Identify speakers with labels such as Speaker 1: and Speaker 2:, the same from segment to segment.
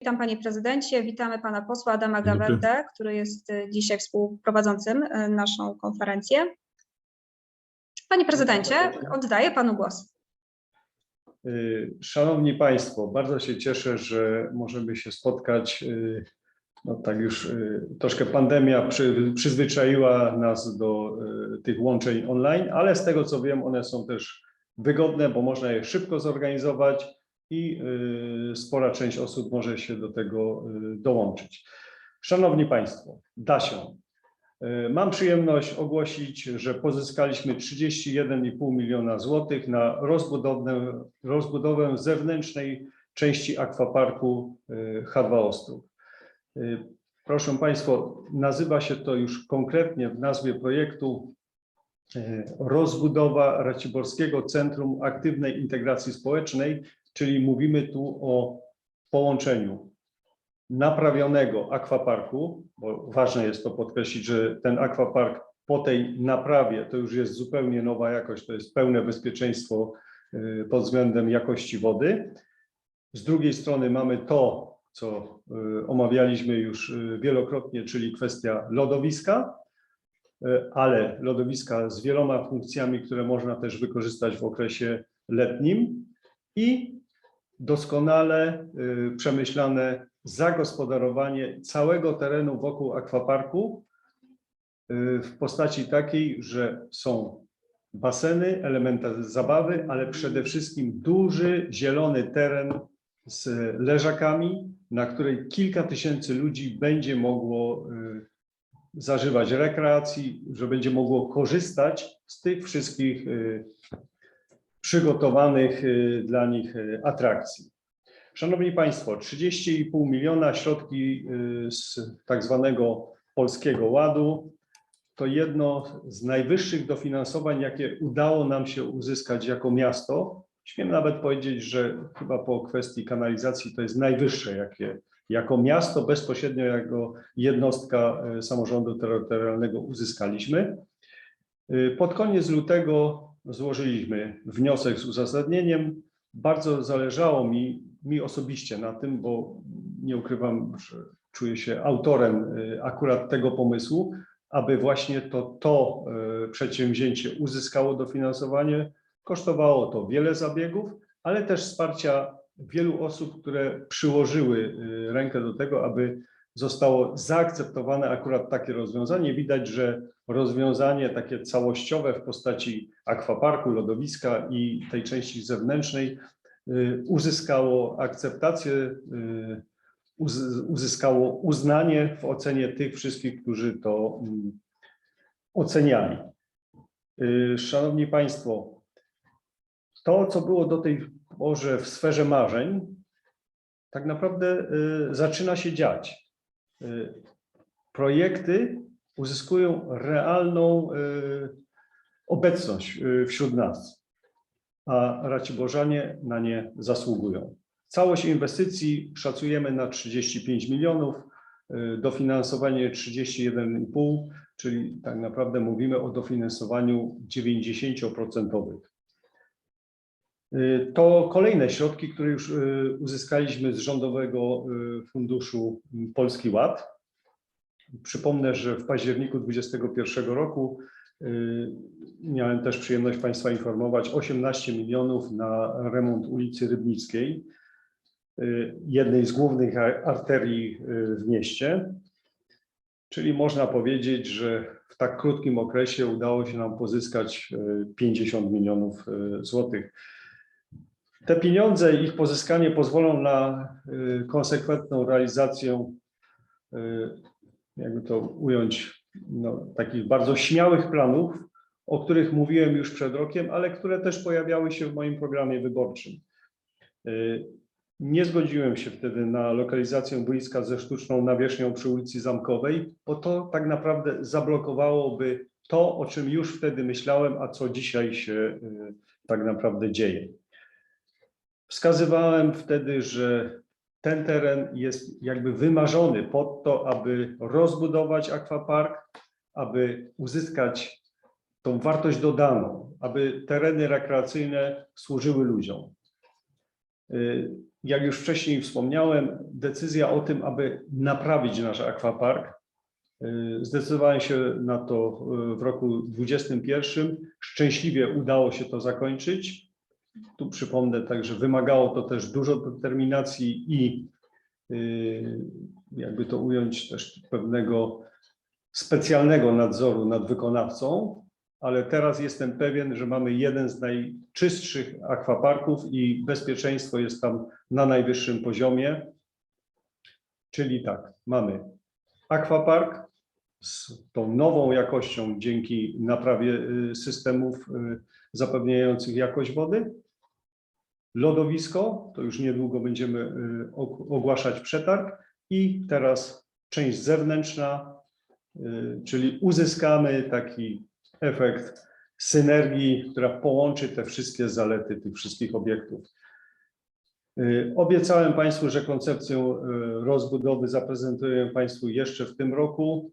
Speaker 1: Witam Panie Prezydencie, witamy Pana posła Adama. Gawędę, który jest e, dzisiaj współprowadzącym e, naszą konferencję. Panie Prezydencie, oddaję Panu głos.
Speaker 2: Y, Szanowni Państwo, bardzo się cieszę, że możemy się spotkać. y, No tak już y, troszkę pandemia przy, przyzwyczaiła nas do y, tych łączeń online, ale z tego co wiem, one są też wygodne, bo można je szybko zorganizować i y, spora część osób może się do tego y, dołączyć. Szanowni Państwo, da się. Y, Mam przyjemność ogłosić, że pozyskaliśmy 31,5 miliona złotych na rozbudowę, rozbudowę zewnętrznej części akwaparku y, H2 Ostrów. Proszę Państwa, nazywa się to już konkretnie w nazwie projektu rozbudowa Raciborskiego Centrum Aktywnej Integracji Społecznej, czyli mówimy tu o połączeniu naprawionego akwaparku, bo ważne jest to podkreślić, że ten akwapark po tej naprawie to już jest zupełnie nowa jakość, to jest pełne bezpieczeństwo y, pod względem jakości wody. Z drugiej strony mamy to, co y, omawialiśmy już y, wielokrotnie, czyli kwestia lodowiska, ale lodowiska z wieloma funkcjami, które można też wykorzystać w okresie letnim i doskonale y, przemyślane zagospodarowanie całego terenu wokół akwaparku y, w postaci takiej, że są baseny, elementy zabawy, ale przede wszystkim duży zielony teren z leżakami, na której kilka tysięcy ludzi będzie mogło y, zażywać rekreacji, że będzie mogło korzystać z tych wszystkich przygotowanych y, dla nich y, atrakcji. Szanowni Państwo, 30,5 miliona środki y, z tak zwanego Polskiego Ładu to jedno z najwyższych dofinansowań, jakie udało nam się uzyskać jako miasto. Śmiem nawet powiedzieć, że chyba po kwestii kanalizacji to jest najwyższe, jakie jako miasto bezpośrednio jako jednostka samorządu terytorialnego uzyskaliśmy. Pod koniec lutego złożyliśmy wniosek z uzasadnieniem. Bardzo zależało mi, mi osobiście na tym, bo nie ukrywam, że czuję się autorem y, akurat tego pomysłu, aby właśnie to, to y, przedsięwzięcie uzyskało dofinansowanie. Kosztowało to wiele zabiegów, ale też wsparcia wielu osób, które przyłożyły y, rękę do tego, aby zostało zaakceptowane akurat takie rozwiązanie. Widać, że rozwiązanie takie całościowe w postaci akwaparku, lodowiska i tej części zewnętrznej y, uzyskało akceptację, y, uz- uzyskało uznanie w ocenie tych wszystkich, którzy to mm, oceniali. Y, Szanowni Państwo, to, co było do tej pory w sferze marzeń, tak naprawdę zaczyna się dziać. Y, Projekty uzyskują realną y, obecność y, wśród nas, a Raciborzanie na nie zasługują. Całość inwestycji szacujemy na 35 milionów, dofinansowanie 31,5, czyli tak naprawdę mówimy o dofinansowaniu 90%. Y, To kolejne środki, które już y, uzyskaliśmy z Rządowego y, Funduszu Polski Ład. Przypomnę, że w październiku 2021 roku miałem też przyjemność Państwa informować 18 milionów na remont ulicy Rybnickiej, jednej z głównych arterii w mieście. Czyli można powiedzieć, że w tak krótkim okresie udało się nam pozyskać y, 50 milionów złotych. Te pieniądze, ich pozyskanie pozwolą na y, konsekwentną realizację y, jakby to ująć, no, takich bardzo śmiałych planów, o których mówiłem już przed rokiem, ale które też pojawiały się w moim programie wyborczym. Y, Nie zgodziłem się wtedy na lokalizację boiska ze sztuczną nawierzchnią przy ulicy Zamkowej, bo to tak naprawdę zablokowałoby to, o czym już wtedy myślałem, a co dzisiaj się tak naprawdę dzieje. Wskazywałem wtedy, że ten teren jest jakby wymarzony pod to, aby rozbudować akwapark, aby uzyskać tą wartość dodaną, aby tereny rekreacyjne służyły ludziom. Y, jak już wcześniej wspomniałem, decyzja o tym, aby naprawić nasz akwapark, y, zdecydowałem się na to w roku 2021. Szczęśliwie udało się to zakończyć. Tu przypomnę także, wymagało to też dużo determinacji i y, jakby to ująć też pewnego specjalnego nadzoru nad wykonawcą, ale teraz jestem pewien, że mamy jeden z najczystszych akwaparków i bezpieczeństwo jest tam na najwyższym poziomie. Czyli tak, mamy akwapark z tą nową jakością dzięki naprawie y, systemów y, zapewniających jakość wody. Lodowisko, to już niedługo będziemy y, og- ogłaszać przetarg i teraz część zewnętrzna, y, czyli uzyskamy taki efekt synergii, która połączy te wszystkie zalety tych wszystkich obiektów. Y, Obiecałem Państwu, że koncepcję rozbudowy zaprezentuję Państwu jeszcze w tym roku.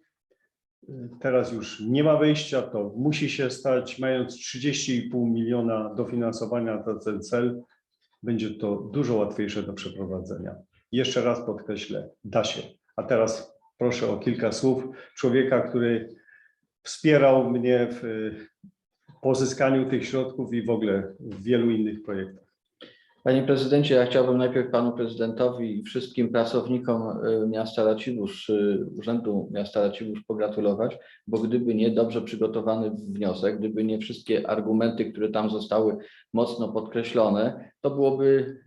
Speaker 2: Teraz już nie ma wyjścia, to musi się stać. Mając 30,5 miliona dofinansowania na ten cel, będzie to dużo łatwiejsze do przeprowadzenia. Jeszcze raz podkreślę, da się. A teraz proszę o kilka słów człowieka, który wspierał mnie w y, pozyskaniu tych środków i w ogóle w wielu innych projektach.
Speaker 3: Panie prezydencie, ja chciałbym najpierw panu prezydentowi i wszystkim pracownikom y, miasta Racibórz, y, Urzędu Miasta Racibórz pogratulować, bo gdyby nie dobrze przygotowany wniosek, gdyby nie wszystkie argumenty, które tam zostały mocno podkreślone, to byłoby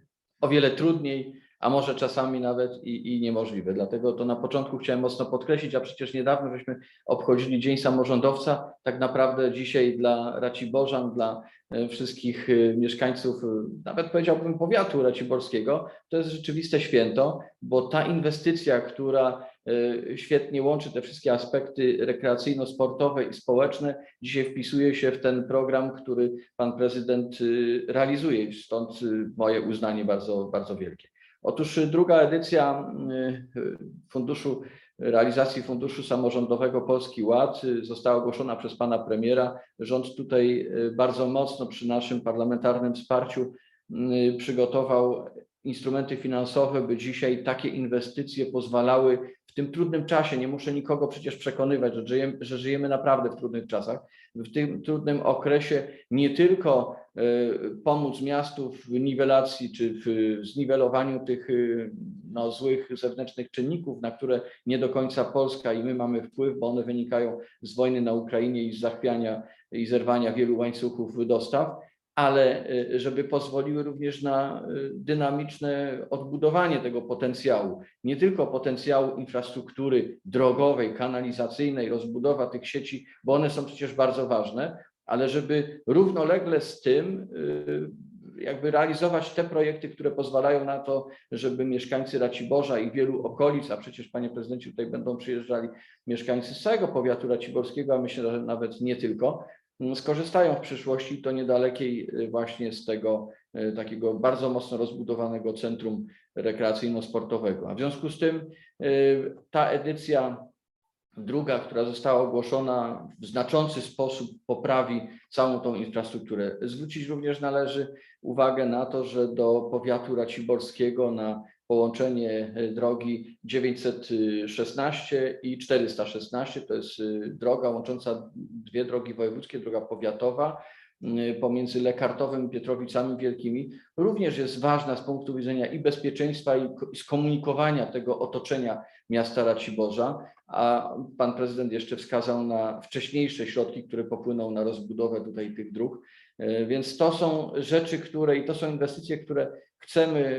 Speaker 3: o wiele trudniej, a może czasami nawet i, i niemożliwe. Dlatego to na początku chciałem mocno podkreślić, a przecież niedawno żeśmy obchodzili Dzień Samorządowca. Tak naprawdę dzisiaj dla Raciborzan, dla e, wszystkich e, mieszkańców, e, nawet powiedziałbym powiatu raciborskiego, to jest rzeczywiste święto, bo ta inwestycja, która świetnie łączy te wszystkie aspekty rekreacyjno-sportowe i społeczne, dzisiaj wpisuje się w ten program, który pan prezydent realizuje. Stąd moje uznanie bardzo, bardzo wielkie. Otóż druga edycja e, Funduszu Realizacji Funduszu Samorządowego Polski Ład y, została ogłoszona przez pana premiera. Rząd tutaj y, bardzo mocno przy naszym parlamentarnym wsparciu y, przygotował instrumenty finansowe, by dzisiaj takie inwestycje pozwalały tym trudnym czasie, nie muszę nikogo przecież przekonywać, że żyjemy, że żyjemy naprawdę w trudnych czasach, w tym trudnym okresie nie tylko e, pomóc miastu w niwelacji czy w zniwelowaniu tych e, no, złych zewnętrznych czynników, na które nie do końca Polska i my mamy wpływ, bo one wynikają z wojny na Ukrainie i z zachwiania i zerwania wielu łańcuchów dostaw, ale e, żeby pozwoliły również na e, dynamiczne odbudowanie tego potencjału, nie tylko potencjału infrastruktury drogowej, kanalizacyjnej, rozbudowa tych sieci, bo one są przecież bardzo ważne, ale żeby równolegle z tym e, jakby realizować te projekty, które pozwalają na to, żeby mieszkańcy Raciborza i wielu okolic, a przecież panie prezydencie tutaj będą przyjeżdżali mieszkańcy z całego powiatu raciborskiego, a myślę, że nawet nie tylko, skorzystają w przyszłości to niedalekiej y, właśnie z tego y, takiego bardzo mocno rozbudowanego centrum rekreacyjno-sportowego. A w związku z tym y, ta edycja druga, która została ogłoszona, w znaczący sposób poprawi całą tą infrastrukturę. Zwrócić również należy uwagę na to, że do powiatu raciborskiego na połączenie e, drogi 916 i 416, to jest y, droga łącząca dwie drogi wojewódzkie, droga powiatowa pomiędzy Lekartowem i Pietrowicami Wielkimi, również jest ważna z punktu widzenia i bezpieczeństwa i ko- i skomunikowania tego otoczenia miasta Raciborza, a pan prezydent jeszcze wskazał na wcześniejsze środki, które popłyną na rozbudowę tutaj tych dróg. E, Więc to są rzeczy, które i to są inwestycje, które chcemy y,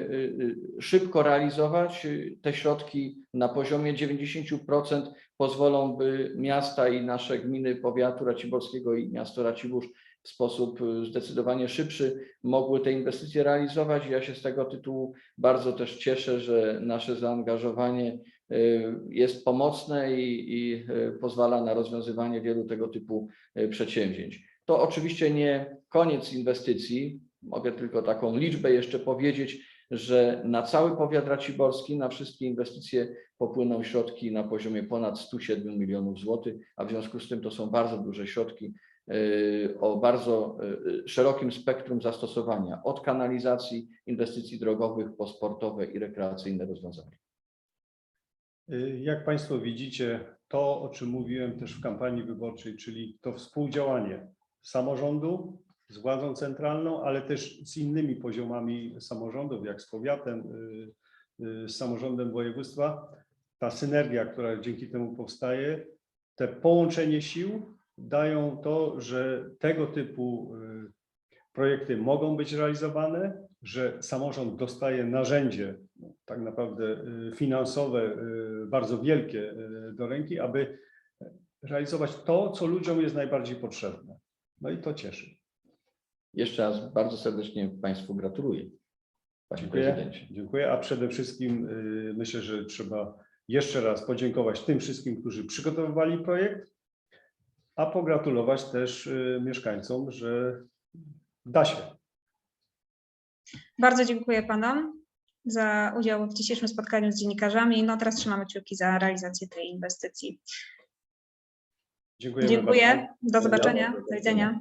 Speaker 3: y, szybko realizować. Y, Te środki na poziomie 90% pozwolą, by miasta i nasze gminy powiatu raciborskiego i miasto Racibórz w sposób y, zdecydowanie szybszy mogły te inwestycje realizować. Ja się z tego tytułu bardzo też cieszę, że nasze zaangażowanie y, jest pomocne i, i y, pozwala na rozwiązywanie wielu tego typu przedsięwzięć. To oczywiście nie koniec inwestycji. Mogę tylko taką liczbę jeszcze powiedzieć, że na cały powiat raciborski, na wszystkie inwestycje popłyną środki na poziomie ponad 107 milionów złotych, a w związku z tym to są bardzo duże środki y, o bardzo y, szerokim spektrum zastosowania, od kanalizacji, inwestycji drogowych po sportowe i rekreacyjne rozwiązania.
Speaker 2: Y, Jak Państwo widzicie, to o czym mówiłem też w kampanii wyborczej, czyli to współdziałanie samorządu z władzą centralną, ale też z innymi poziomami samorządów, jak z powiatem, y, y, z samorządem województwa, ta synergia, która dzięki temu powstaje, te połączenie sił dają to, że tego typu y, projekty mogą być realizowane, że samorząd dostaje narzędzie, no, tak naprawdę finansowe, bardzo wielkie do ręki, aby realizować to, co ludziom jest najbardziej potrzebne. No i to cieszy.
Speaker 3: Jeszcze raz bardzo serdecznie Państwu gratuluję, Panie
Speaker 2: Dziękuję.
Speaker 3: Prezydencie.
Speaker 2: Dziękuję, a przede wszystkim y, myślę, że trzeba jeszcze raz podziękować tym wszystkim, którzy przygotowywali projekt, a pogratulować też y, mieszkańcom, że da się.
Speaker 1: Bardzo dziękuję panom za udział w dzisiejszym spotkaniu z dziennikarzami. No teraz trzymamy kciuki za realizację tej inwestycji.
Speaker 2: Dziękujemy
Speaker 1: Dziękuję.
Speaker 2: bardzo.
Speaker 1: Do zobaczenia. Do widzenia.